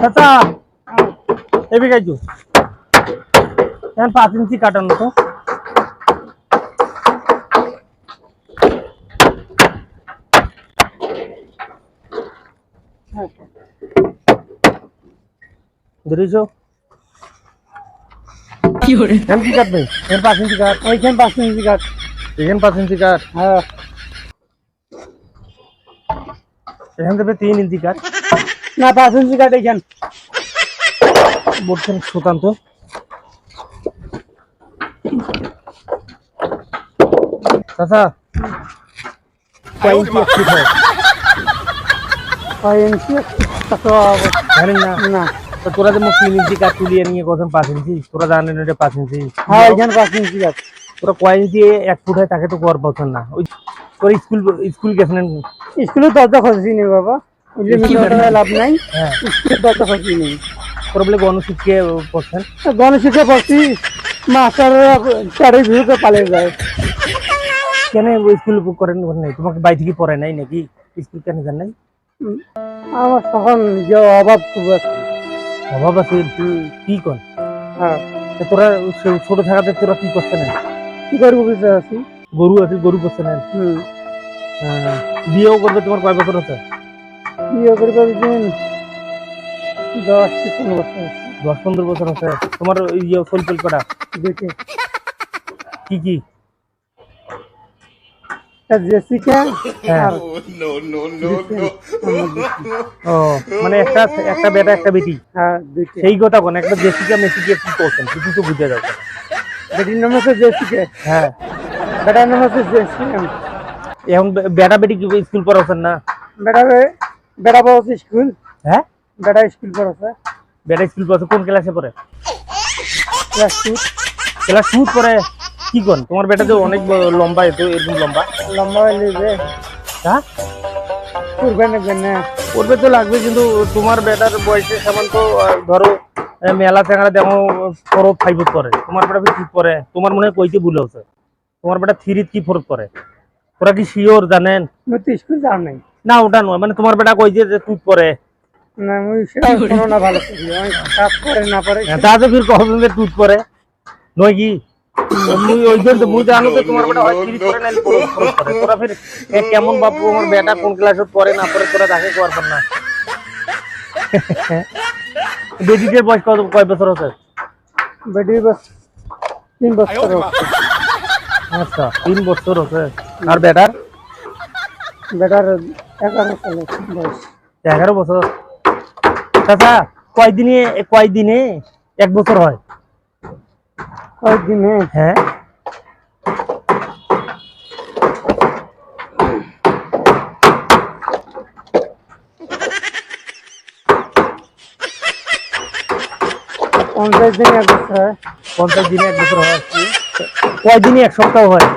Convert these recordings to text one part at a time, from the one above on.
চাচা এবি গাইছো এখন পাঁচ ইঞ্চি কাটানো তো। ধরেছো? এখান কি কাটবে? এখান পাঁচ ইঞ্চি কাট ওইখান পাঁচ ইঞ্চি কাট। এখান পাঁচ ইঞ্চি কাট হ্যাঁ। এখান থেকে তিন ইঞ্চি কাট না পাঁচ ইঞ্চি কাট এখান বলছেন সুতান্ত চাচা তোরা যে মুখ তিন ইঞ্চি কাঠ তুলিয়ে নিয়ে কথা পাঁচ ইঞ্চি তোরা জানেন এটা পাঁচ ইঞ্চি। হ্যাঁ এখানে পাঁচ ইঞ্চি কাট তোরা কয় ইঞ্চি এক ফুট হয় তাকে তো কর পছন্দ না। ওই তোর স্কুল স্কুল গেছেন স্কুলে দরজা খসি নেই বাবা লাভ নাই। হ্যাঁ। স্কুলে দরজা খসি নেই তোরা বলে গণশিক্ষে পড়ছেন। গণশিক্ষা পড়ছি। মাস্টাররা চারের ভিড়তে পালিয়ে যায়। কেন ওই স্কুল করেন নাই? তোমাকে বাড়ি থেকে পড়ায় নাই নাকি? স্কুল কেন জান নাই? আমার তখন যে অভাব খুব আছে। অভাব আছে কি কর হ্যাঁ। তোরা ছোট থাকাতে তোরা কি করছে না কি করব কিছু আছি গরু আছে গরু করছে না। হুম। বিয়েও করবে তোমার কয় বছর হচ্ছে বিয়ে করে করে দিন দশ পনেরো বছর আছে। দশ পনেরো বছর হচ্ছে তোমার ইয়ে ফল ফল দেখে। কি কি? জেসিকা হ্যাঁ। মানে একটা একটা বেটা একটা বেটি। হ্যাঁ সেই কথা কোন একটা জেসিকা মেসিকে কি করছেন? কিছু তো বুঝে যাচ্ছে। বেটির নাম হচ্ছে জেসিকা। হ্যাঁ। বেটার নাম হচ্ছে জেসিএম এখন বেটা বেটি কি স্কুল পড়াচ্ছেন না? বেটা বেটা পড়াচ্ছে স্কুল। হ্যাঁ? বেটা স্কুল পড়াচ্ছে। বেটা স্কুল পড়াচ্ছে কোন ক্লাসে পড়ে? Class two. ক্লাস টু পড়ে। কি কোন? তোমার বেটা তো অনেক লম্বা এত এরকম লম্বা। লম্বা হইলে যে হ্যাঁ? করবে না করবে তো লাগবে কিন্তু তোমার বেটার বয়সে সেমন তো ধরো মেলা চেঙ্গারা দেখো ফোর ফাইভ করে। তোমার বেটা ঠিক করে তোমার মনে হয় কইতে ভুল হচ্ছে তোমার বেটা থ্রিত কি ফোর করে? তোরা কি শিওর জানেন? স্কুল যাও নাই। না ওটা নয়। মানে তোমার বেটা কইছে যে পরে? ভালো করি। পারে। ফির কখন যে পরে? নয় কি? হয় এ কেমন বাপু আমার বেটা কোন ক্লাসে পড়ে না পড়ে তোরা তাকে করবেন না। বেটিদের বয়স কত কয় বছর হচ্ছে বেটি বাস তিন বছর আচ্ছা তিন বছর হচ্ছে আর বেটার? বেটার এগারো সালে বয়স। এগারো বছর চাচা কয় দিনে কয় দিনে এক বছর হয়? কয়েকদিনে হ্যাঁ। পঞ্চাশ দিনে এক বছর হয়। পঞ্চাশ দিনে এক বছর হয়। কয় দিনে এক সপ্তাহ হয়।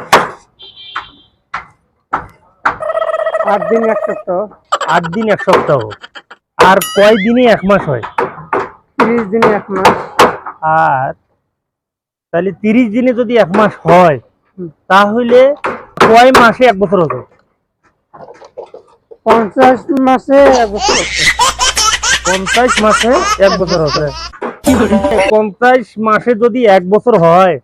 আট দিন এক সপ্তাহ। আট দিন এক সপ্তাহ। আর কয় দিনে এক মাস হয়। তিরিশ দিনে এক মাস। আর তাহলে তিরিশ দিনে যদি এক মাস হয় তাহলে কয় মাসে এক বছর হতো পঞ্চাশ মাসে এক বছর হচ্ছে পঞ্চাশ মাসে এক বছর হবে। পঞ্চাশ মাসে যদি এক বছর হয়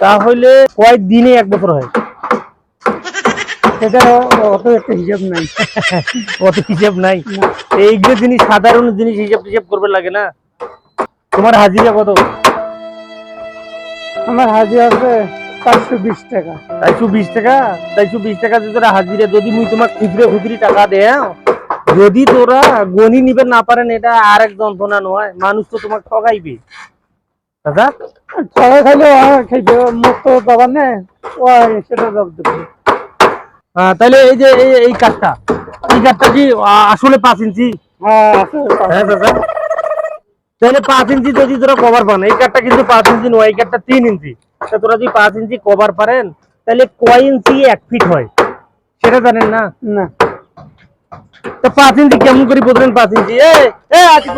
তাহলে কয় দিনে এক বছর হয়? সেটা অত একটা হিসাব নাই। অত হিসাব নাই? এইগুলো জিনিস সাধারণ জিনিস হিসাব টিসাব করবে লাগে না? তোমার হাজিরা কত? আমার হাজির আছে চারশো বিশ টাকা। চারশো বিশ টাকা? চারশো বিশ টাকা দিয়ে হাজিরা যদি মুই তোমার খুচরে খুচরি টাকা দেও যদি তোরা গণি নিবে না পারেন এটা আর এক যন্ত্রণা নয়। মানুষ তো তোমাকে ঠকাইবে দাদা? সবাই খাইলে খাইবে মুখ তো বাবা সেটা জব দেবে। তাহলে এই যে এই- কাঠটা এই কাঠটা কি আসলে পাঁচ ইঞ্চি? হ্যাঁ হ্যাঁ দাদা। তাহলে পাঁচ ইঞ্চি যদি তোরা কভার পান এই কাঠটা কিন্তু পাঁচ ইঞ্চি নয় এই কাঠটা তিন ইঞ্চি। তা তোরা যদি পাঁচ ইঞ্চি কভার পারেন তাহলে কয় ইঞ্চি এক ফিট হয়? সেটা জানেন না? না। তো পাঁচ ইঞ্চি কেমন করে বললেন পাঁচ ইঞ্চি এ এ আজকে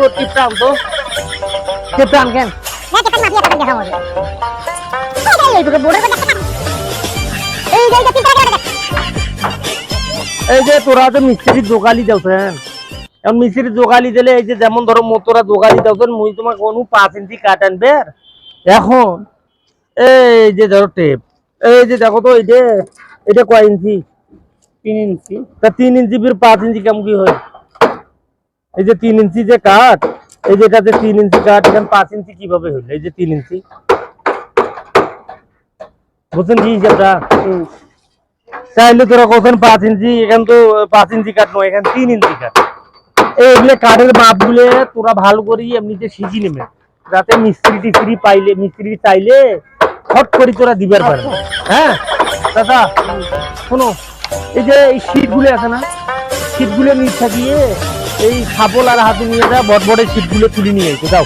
তোর আন কেন? এই এই যে তোরা তো মিস্ত্রির দোকালি দেওছেন এখন মিস্ত্রির দোকালি দিলে এই যে যেমন ধরো মোতরা দোকালি দেওছেন মুই তোমাকে কোনো পাঁচ ইঞ্চি কাট আনবে এখন এই যে ধরো টেপ এই যে দেখো তো এই যে এটা কয় ইঞ্চি? তিন ইঞ্চি। তা তিন ইঞ্চি ফির পাঁচ ইঞ্চি কেমন কি হয়? এই যে তিন ইঞ্চি যে কাঠ এই যে এটাতে তিন ইঞ্চি কাঠ এখানে পাঁচ ইঞ্চি কীভাবে হইল এই যে তিন ইঞ্চি। বুঝছেন কি হিসাবটা? চাইলে তোরা কখন পাঁচ ইঞ্চি এখান তো পাঁচ ইঞ্চি কাঠ নয় এখানে তিন ইঞ্চি কাঠ। এইগুলো কাঠের মাপগুলো তোরা ভালো করে এমনিতে শিখি নেবে। যাতে মিস্ত্রি টিস্ত্রি পাইলে মিস্ত্রি চাইলে হট করে তোরা দিবার পারে হ্যাঁ? দাদা শোনো এই যে এই শীতগুলো আছে না শীতগুলো নিচ থাকিয়ে এই খাবল আর হাতে নিয়ে যা বট বটের শীতগুলো তুলে নিয়ে এসে দাও।